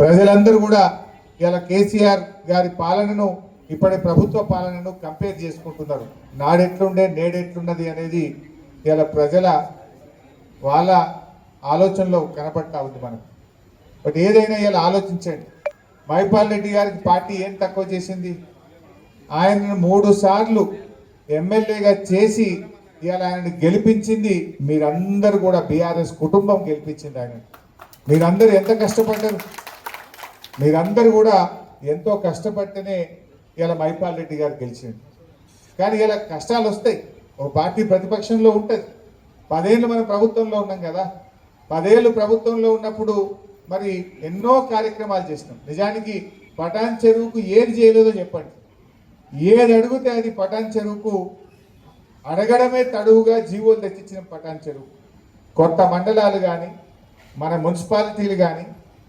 ప్రజలందరూ కూడా ఇలా కేసీఆర్ గారి పాలనను ఇప్పటి ప్రభుత్వ పాలనను కంపేర్ చేసుకుంటున్నారు. నాడెట్లుండే నేడెట్లున్నది అనేది ఇలా ప్రజల వాళ్ళ ఆలోచనలో కనపడతా ఉంది మనకు. బట్ ఏదైనా ఇలా ఆలోచించండి. మైపాల్ రెడ్డి గారికి పార్టీ ఏం తక్కువ చేసింది? ఆయనను మూడు సార్లు ఎమ్మెల్యేగా చేసి ఇవాళ ఆయనని గెలిపించింది మీరందరూ కూడా బీఆర్ఎస్ కుటుంబం గెలిపించింది ఆయన మీరందరూ ఎంత కష్టపడ్డారు? మీరందరూ కూడా ఎంతో కష్టపడితేనే ఇలా మైపాల్ రెడ్డి గారు గెలిచింది కానీ ఇలా కష్టాలు వస్తాయి. ఒక పార్టీ ప్రతిపక్షంలో ఉంటుంది. పదేళ్ళు మనం ప్రభుత్వంలో ఉన్నాం కదా. పదేళ్ళు ప్రభుత్వంలో ఉన్నప్పుడు మరి ఎన్నో కార్యక్రమాలు చేసినాం. నిజానికి పటాన్ చెరువుకు ఏది చేయలేదో చెప్పండి. ఏది అడిగితే అది పటాన్ చెరువుకు అడగడమే తడువుగా జీవోలు తెచ్చిచ్చిన పటాన్ చెరువు. కొత్త మండలాలు కానీ మన మున్సిపాలిటీలు కానీ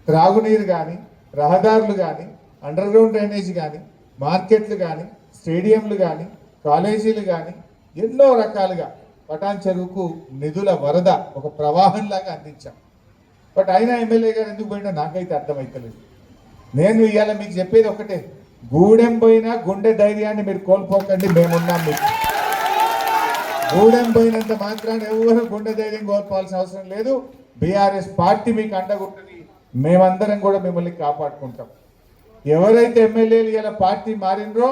త్రాగునీరు కానీ రహదారులు కానీ అండర్ గ్రౌండ్ డ్రైనేజ్ కానీ మార్కెట్లు కానీ స్టేడియంలు కానీ కాలేజీలు కానీ ఎన్నో రకాలుగా పటాన్ చెరువుకు నిధుల వరద ఒక ప్రవాహంలాగా అందించాం. బట్ అయినా ఎమ్మెల్యే గారు ఎందుకు పోయినా నాకైతే అర్థమైతలేదు. నేను ఇవాళ మీకు చెప్పేది ఒకటే గూడెం పోయినా గుండె ధైర్యాన్ని మీరు కోల్పోకండి మేమున్నాం మీకు. గూడెం పోయినంత మాత్రాన్ని ఎవరు గుండె ధైర్యం కోల్పోవాల్సిన అవసరం లేదు. బీఆర్ఎస్ పార్టీ మీకు అండగుంటుంది మేమందరం కూడా మిమ్మల్ని కాపాడుకుంటాం. ఎవరైతే ఎమ్మెల్యేలు ఇలా పార్టీ మారినరో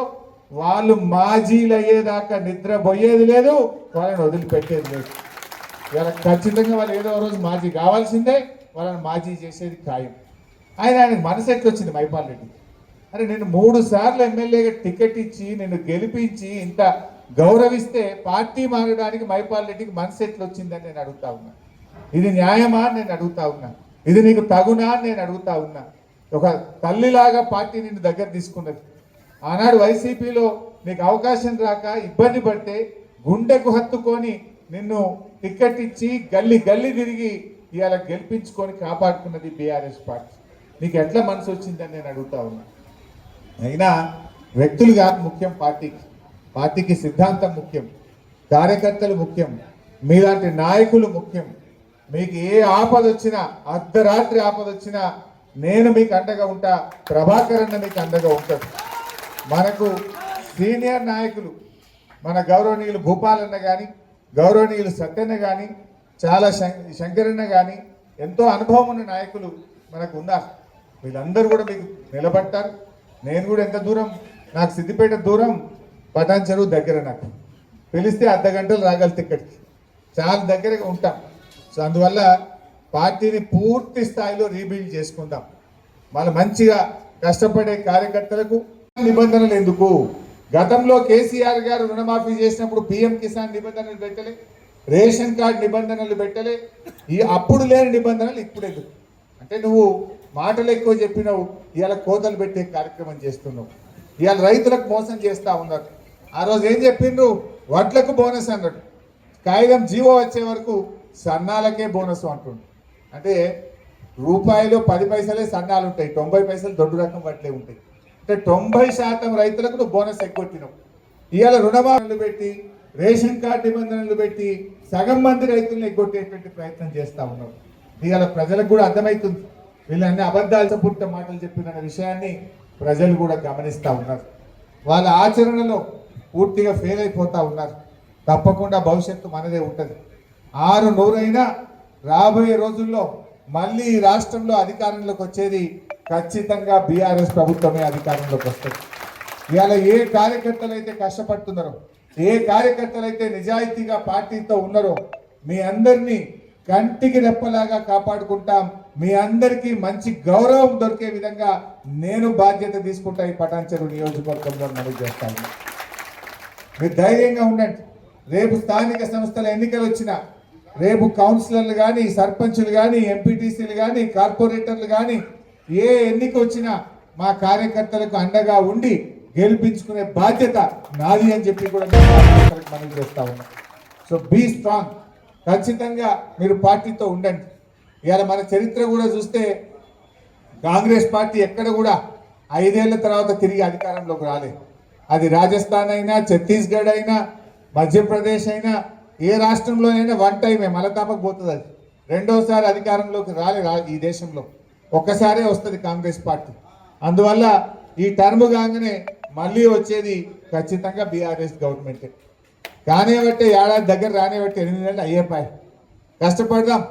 వాళ్ళు మాజీలు అయ్యేదాకా నిద్రపోయేది లేదు వాళ్ళని వదిలిపెట్టేది లేదు. ఇలా ఖచ్చితంగా వాళ్ళు ఏదో ఒక రోజు మాజీ కావాల్సిందే వాళ్ళని మాజీ చేసేది ఖాయం. ఆయన ఆయనకు మనసు ఎట్లా వచ్చింది మైపాల్ రెడ్డి. అరే నేను మూడు సార్లు ఎమ్మెల్యేగా టికెట్ ఇచ్చి నేను గెలిపించి ఇంత గౌరవిస్తే పార్టీ మారడానికి మైపాల్ రెడ్డికి మనసు ఎట్లొచ్చిందని నేను అడుగుతా ఉన్నా. ఇది న్యాయమా నేను అడుగుతా ఉన్నా. ఇది నీకు తగునా అని నేను అడుగుతా ఉన్నా. ఒక తల్లిలాగా పార్టీ నిన్ను దగ్గర తీసుకున్నది. ఆనాడు వైసీపీలో నీకు అవకాశం రాక ఇబ్బంది పడితే గుండెకు హత్తుకొని నిన్ను టికెట్ ఇచ్చి గల్లి గల్లి తిరిగి ఇవాళ గెలిపించుకొని కాపాడుకున్నది బీఆర్ఎస్ పార్టీ. నీకు ఎట్లా మనసు వచ్చిందని నేను అడుగుతా ఉన్నా. అయినా వ్యక్తులు కాదు ముఖ్యం పార్టీకి. పార్టీకి సిద్ధాంతం ముఖ్యం. కార్యకర్తలు ముఖ్యం. మీలాంటి నాయకులు ముఖ్యం. మీకు ఏ ఆపద వచ్చినా అర్ధరాత్రి ఆపద వచ్చినా నేను మీకు అండగా ఉంటా ప్రభాకర్ అన్న మీకు అండగా ఉంటాను మనకు సీనియర్ నాయకులు మన గౌరవనీయులు భూపాలన్న కానీ గౌరవనీయులు సత్యన్న కానీ చాలా శం- శంకరన్న కానీ ఎంతో అనుభవం ఉన్న నాయకులు మనకు ఉన్నారు. వీళ్ళందరూ కూడా మీకు నిలబడతారు. నేను కూడా ఎంత దూరం నాకు సిద్దిపేట దూరం పటాన్ చెరువు దగ్గర నాకు. పిలిస్తే అర్ధ గంటలు రాగలితే ఇక్కడికి చాలా దగ్గరగా ఉంటాం. సో అందువల్ల పార్టీని పూర్తి స్థాయిలో రీబిల్డ్ చేసుకుందాం. మళ్ళీ మంచిగా కష్టపడే కార్యకర్తలకు నిబంధనలు ఎందుకు? గతంలో కేసీఆర్ గారు రుణమాఫీ చేసినప్పుడు పిఎం కిసాన్ నిబంధనలు పెట్టలే రేషన్ కార్డ్ నిబంధనలు పెట్టలే. ఈ అప్పుడు లేని నిబంధనలు ఇప్పుడు ఎందుకు? అంటే నువ్వు మాటలు ఎక్కువ చెప్పినావు ఇవాళ కోతలు పెట్టే కార్యక్రమం చేస్తున్నావు. ఇవాళ రైతులకు మోసం చేస్తూ ఉన్నారు. ఆ రోజు ఏం చెప్పిండ్రు? వడ్లకు బోనస్ అన్నాడు. కాగితం జీవో వచ్చే వరకు సన్నాలకే బోనస్ అంటుండు. అంటే రూపాయలు పది పైసలే సన్నాలు ఉంటాయి తొంభై పైసలు దొడ్డు రకం వడ్లే ఉంటాయి. అంటే తొంభై శాతం రైతులకు నువ్వు బోనస్ ఎగ్గొట్టినావు ఇవాళ రుణమాఫీలు పెట్టి రేషన్ కార్డు నిబంధనలు పెట్టి సగం మంది రైతులను ఎగ్గొట్టేటువంటి ప్రయత్నం చేస్తూ ఉన్నావు. ఇవాళ ప్రజలకు కూడా అర్థమవుతుంది. వీళ్ళన్ని అబద్ధాలు పుట్ట మాటలు చెప్పిన విషయాన్ని ప్రజలు కూడా గమనిస్తూ ఉన్నారు. వాళ్ళ ఆచరణలో పూర్తిగా ఫెయిల్ అయిపోతూ ఉన్నారు. తప్పకుండా భవిష్యత్తు మనదే ఉంటుంది. ఆరు నూరైనా రాబోయే రోజుల్లో మళ్ళీ ఈ రాష్ట్రంలో అధికారంలోకి వచ్చేది ఖచ్చితంగా బీఆర్ఎస్ ప్రభుత్వమే అధికారంలోకి వస్తుంది. ఇవాళ ఏ కార్యకర్తలు అయితే కష్టపడుతున్నారో ఏ కార్యకర్తలు అయితే నిజాయితీగా పార్టీతో ఉన్నారో మీ అందరినీ కంటికి రెప్పలాగా కాపాడుకుంటాం. మీ అందరికీ మంచి గౌరవం దొరికే విధంగా నేను బాధ్యత తీసుకుంటా ఈ పటాన్చెరు నియోజకవర్గంలో నమోదు చేస్తాను మీరు ధైర్యంగా ఉండండి. రేపు స్థానిక సంస్థల ఎన్నికలు వచ్చినా రేపు కౌన్సిలర్లు కానీ సర్పంచులు కానీ ఎంపీటీసీలు కానీ కార్పొరేటర్లు కానీ ఏ ఎన్నిక వచ్చినా మా కార్యకర్తలకు అండగా ఉండి గెలిపించుకునే బాధ్యత నాది అని చెప్పి కూడా నేను మనవి చేస్తా ఉన్నాం. సో బీ స్ట్రాంగ్ ఖచ్చితంగా మీరు పార్టీతో ఉండండి. ఇవాళ మన చరిత్ర కూడా చూస్తే కాంగ్రెస్ పార్టీ ఎక్కడ కూడా ఐదేళ్ళ తర్వాత తిరిగి అధికారంలోకి రాలేదు. అది రాజస్థాన్ అయినా ఛత్తీస్గఢ్ అయినా మధ్యప్రదేశ్ అయినా ఏ రాష్ట్రంలోనైనా వన్ టైమే మలతాపకు పోతుంది అది. రెండోసారి అధికారంలోకి రాలే ఈ దేశంలో. ఒక్కసారే వస్తుంది కాంగ్రెస్ పార్టీ. అందువల్ల ఈ టర్మ్ కాగానే మళ్ళీ వచ్చేది ఖచ్చితంగా బీఆర్ఎస్ గవర్నమెంటే కానివ్వట్టే ఏడాది దగ్గర రానివ్వట్టే ఎనిమిది నెలలు అయ్యేపాయి కష్టపడదాం.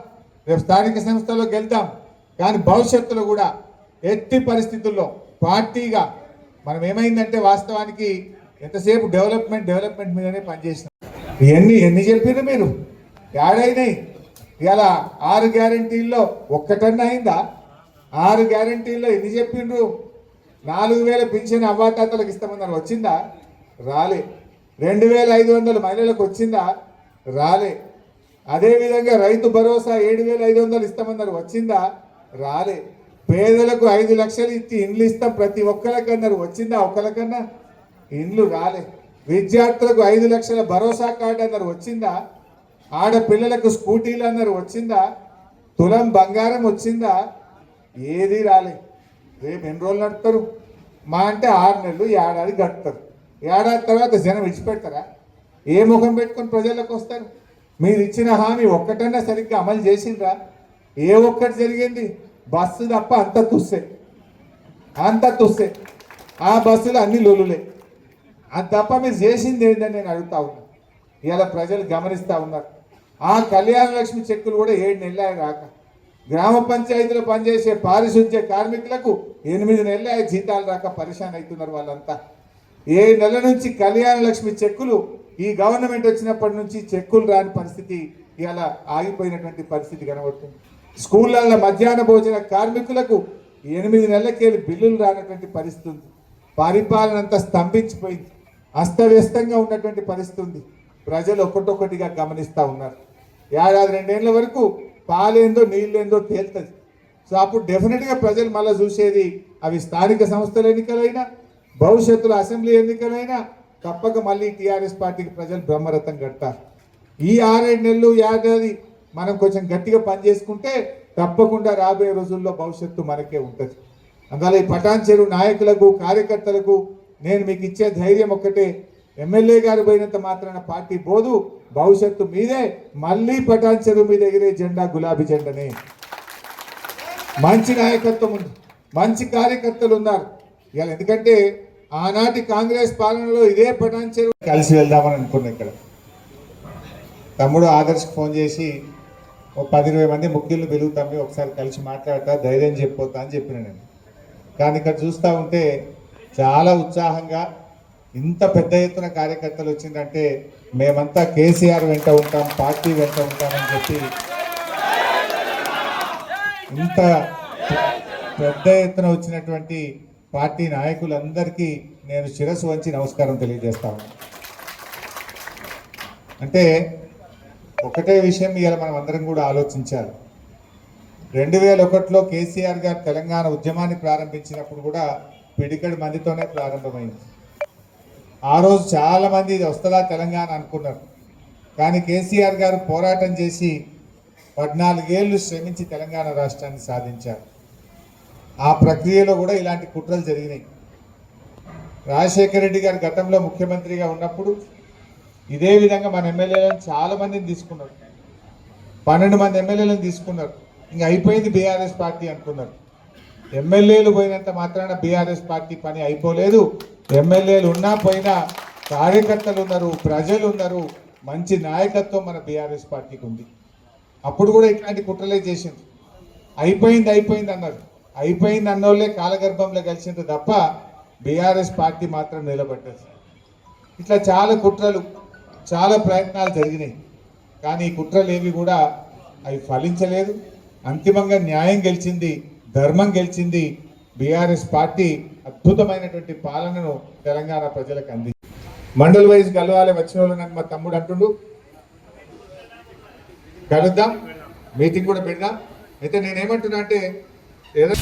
రేపు స్థానిక సంస్థల్లో గెలుద్దాం. కానీ భవిష్యత్తులో కూడా ఎట్టి పరిస్థితుల్లో పార్టీగా మనం ఏమైందంటే వాస్తవానికి ఎంతసేపు డెవలప్మెంట్ డెవలప్మెంట్ మీదనే పనిచేసినాం. ఎన్ని ఎన్ని చెప్పిర్రు మీరు? యాడైనాయి? ఇలా ఆరు గ్యారంటీల్లో ఒక్కటన్నా అయిందా? ఆరు గ్యారంటీల్లో ఎన్ని చెప్పిండ్రు నాలుగు వేల పింఛన్ అవ్వాతాతలకు ఇస్తామన్నారు. వచ్చిందా? రాలే. రెండు వేల ఐదు వందలు మహిళలకు వచ్చిందా? రాలే. అదేవిధంగా రైతు భరోసా ఏడు వేల ఐదు వందలు ఇస్తామన్నారు. వచ్చిందా? రాలే. పేదలకు ఐదు లక్షలు ఇచ్చి ఇండ్లు ఇస్తాం ప్రతి ఒక్కరికన్నారు వచ్చిందా? ఒక్కరికన్నా ఇండ్లు రాలే. విద్యార్థులకు ఐదు లక్షల భరోసా కార్డు అన్నారు వచ్చిందా? ఆడపిల్లలకు స్కూటీలు అన్నారు వచ్చిందా? తులం బంగారం వచ్చిందా? ఏది రాలే. రేపు ఎన్ని రోజులు నడుపుతారు? మా అంటే ఆరు నెలలు ఏడాది గడుపుతారు. ఏడాది తర్వాత జనం విడిచిపెడతారా? ఏ ముఖం పెట్టుకొని ప్రజలకు వస్తారు? మీరు ఇచ్చిన హామీ ఒక్కటన్నా సరిగ్గా అమలు చేసిండ్రా? ఏ ఒక్కటి జరిగింది? బస్సు తప్ప అంత తుస్సే. అంత తుస్సే. ఆ బస్సులు అన్ని లొలులే అది తప్ప మీరు చేసింది ఏంటని నేను అడుగుతా ఉన్నా. ఇవాళ ప్రజలు గమనిస్తూ ఉన్నారు. ఆ కళ్యాణ లక్ష్మి చెక్కులు కూడా ఏడు నెలలే రాక. గ్రామ పంచాయతీలో పనిచేసే పారిశుద్ధ్య కార్మికులకు ఎనిమిది నెలలు జీతాలు రాక పరిశాన్ అవుతున్నారు వాళ్ళంతా. ఏడు నెలల నుంచి కళ్యాణ లక్ష్మి చెక్కులు ఈ గవర్నమెంట్ వచ్చినప్పటి నుంచి చెక్కులు రాని పరిస్థితి ఇవాళ ఆగిపోయినటువంటి పరిస్థితి కనబడుతుంది. స్కూళ్ళల్లో మధ్యాహ్న భోజన కార్మికులకు ఎనిమిది నెలలకేళ్ళు బిల్లులు రానటువంటి పరిస్థితి ఉంది. పరిపాలన అంతా స్తంభించిపోయింది. అస్తవ్యస్తంగా ఉన్నటువంటి పరిస్థితి ఉంది. ప్రజలు ఒకటొకటిగా గమనిస్తూ ఉన్నారు. ఏడాది రెండేళ్ళ వరకు పాలేందో నీళ్ళేందో తేలుతుంది. సో అప్పుడు డెఫినెట్గా ప్రజలు మళ్ళీ చూసేది అవి స్థానిక సంస్థల ఎన్నికలైనా భవిష్యత్తులో అసెంబ్లీ ఎన్నికలైనా తప్పక మళ్ళీ టీఆర్ఎస్ పార్టీకి ప్రజలు బ్రహ్మరథం కడతారు. ఈ ఆరేడు నెలలు ఏడాది మనం కొంచెం గట్టిగా పనిచేసుకుంటే తప్పకుండా రాబోయే రోజుల్లో భవిష్యత్తు మనకే ఉంటుంది. అందువల్ల ఈ పటాన్ చెరువు నాయకులకు కార్యకర్తలకు నేను మీకు ఇచ్చే ధైర్యం ఒక్కటే. ఎమ్మెల్యే గారు పోయినంత మాత్రాన పార్టీ పోదు భవిష్యత్తు మీదే. మళ్ళీ పటాన్ చెరువు మీద ఎగిరే జెండా గులాబీ జెండానే. మంచి నాయకత్వం ఉంది. మంచి కార్యకర్తలు ఉన్నారు. ఇవాళ ఎందుకంటే ఆనాటి కాంగ్రెస్ పాలనలో ఇదే పటాన్ చెరువు. కలిసి వెళ్దామని అనుకున్నా ఇక్కడ. తమ్ముడు ఆదర్శ్ ఫోన్ చేసి ఓ పది ఇరవై మంది ముఖ్యులు పిలువు ఒకసారి కలిసి మాట్లాడతా ధైర్యం చెప్పొద్దా? అని చెప్పిన నేను. కానీ ఇక్కడ చూస్తూ ఉంటే చాలా ఉత్సాహంగా ఇంత పెద్ద ఎత్తున కార్యకర్తలు వచ్చిందంటే మేమంతా కేసీఆర్ వెంట ఉంటాం పార్టీ వెంట ఉంటామని చెప్పి ఇంత పెద్ద ఎత్తున వచ్చినటువంటి పార్టీ నాయకులందరికీ నేను శిరస్సు వంచి నమస్కారం తెలియజేస్తాను అంటే ఒకటే విషయం ఇవాళ మనం అందరం కూడా ఆలోచించాలి. రెండు వేల ఒకటిలో కేసీఆర్ గారు తెలంగాణ ఉద్యమాన్ని ప్రారంభించినప్పుడు కూడా పిడికడి మందితోనే ప్రారంభమైంది. ఆ రోజు చాలామంది ఇది వస్తుందా తెలంగాణ అనుకున్నారు. కానీ కేసీఆర్ గారు పోరాటం చేసి పద్నాలుగేళ్ళు శ్రమించి తెలంగాణ రాష్ట్రాన్ని సాధించారు. ఆ ప్రక్రియలో కూడా ఇలాంటి కుట్రలు జరిగినాయి. రాజశేఖర రెడ్డి గారు గతంలో ముఖ్యమంత్రిగా ఉన్నప్పుడు ఇదే విధంగా మన ఎమ్మెల్యేలను చాలా మందిని తీసుకున్నారు. పన్నెండు మంది ఎమ్మెల్యేలను తీసుకున్నారు. ఇంక అయిపోయింది బీఆర్ఎస్ పార్టీ అనుకున్నారు. ఎమ్మెల్యేలు పోయినంత మాత్రాన బీఆర్ఎస్ పార్టీ పని అయిపోలేదు. ఎమ్మెల్యేలు ఉన్నా పోయినా కార్యకర్తలు ఉన్నారు ప్రజలు ఉన్నారు మంచి నాయకత్వం మన బీఆర్ఎస్ పార్టీకి ఉంది. అప్పుడు కూడా ఇట్లాంటి కుట్రలే చేసింది అయిపోయింది అయిపోయింది అన్నారు. అయిపోయింది అన్నోళ్ళే కాలగర్భంలో కలిసింది తప్ప బీఆర్ఎస్ పార్టీ మాత్రం నిలబడ్డది. ఇట్లా చాలా కుట్రలు చాలా ప్రయత్నాలు జరిగినాయి. కానీ ఈ కుట్రలు ఏవి కూడా అవి ఫలించలేదు. అంతిమంగా న్యాయం గెలిచింది ధర్మం గెలిచింది బీఆర్ఎస్ పార్టీ అద్భుతమైనటువంటి పాలనను తెలంగాణ ప్రజలకు అంది మండల్ వైజ్ కలవాలి వచ్చిన వాళ్ళు నాకు మా తమ్ముడు అంటుండు. కలుద్దాం మీటింగ్ కూడా పెడదాం. అయితే నేనేమంటున్నా అంటే ఏదో